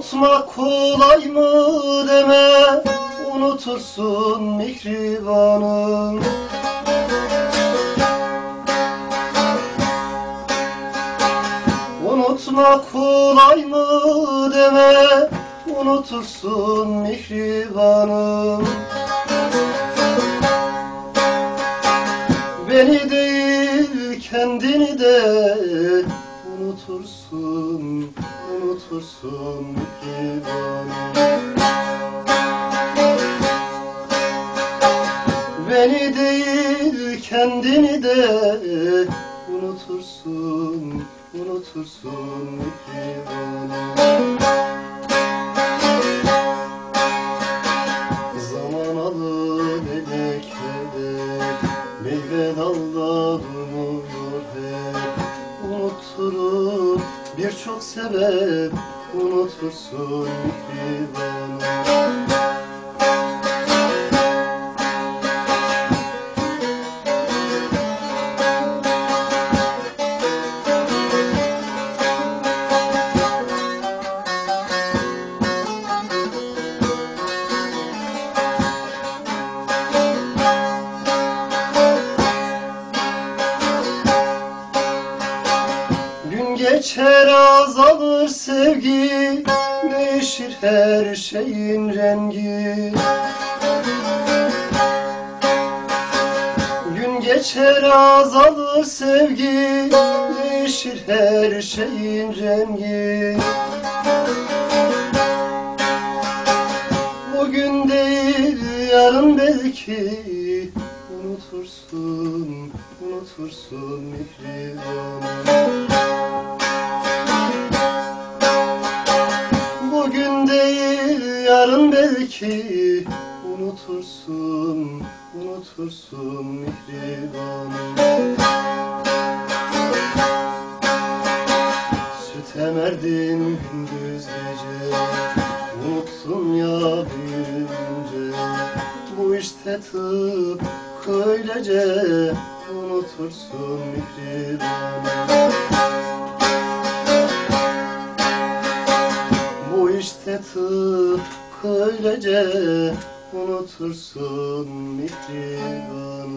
Unutmak kolay mı deme Unutursun mihribanı Unutmak kolay mı deme Unutursun mihribanı Unutursun, unutursun mihribanım Beni. Değil kendini de unutursun, unutursun mihribanım Zaman alır elek Meyve dalda durur hep Unutturur birçok sebep Unutursun mihribanım geçer azalır sevgi. Değişir her şeyin rengi. Gün geçer azalır sevgi. Değişir her şeyin rengi. Bugün değil yarın belki. Unutursun, unutursun mihribanım belki Unutursun, unutursun mihribanım Süt emerdin gündüz gece Unuttun ya büyüyünce. Bu işte tıp öylece Unutursun mihribanım işte tıp Böylece unutursun mihribanım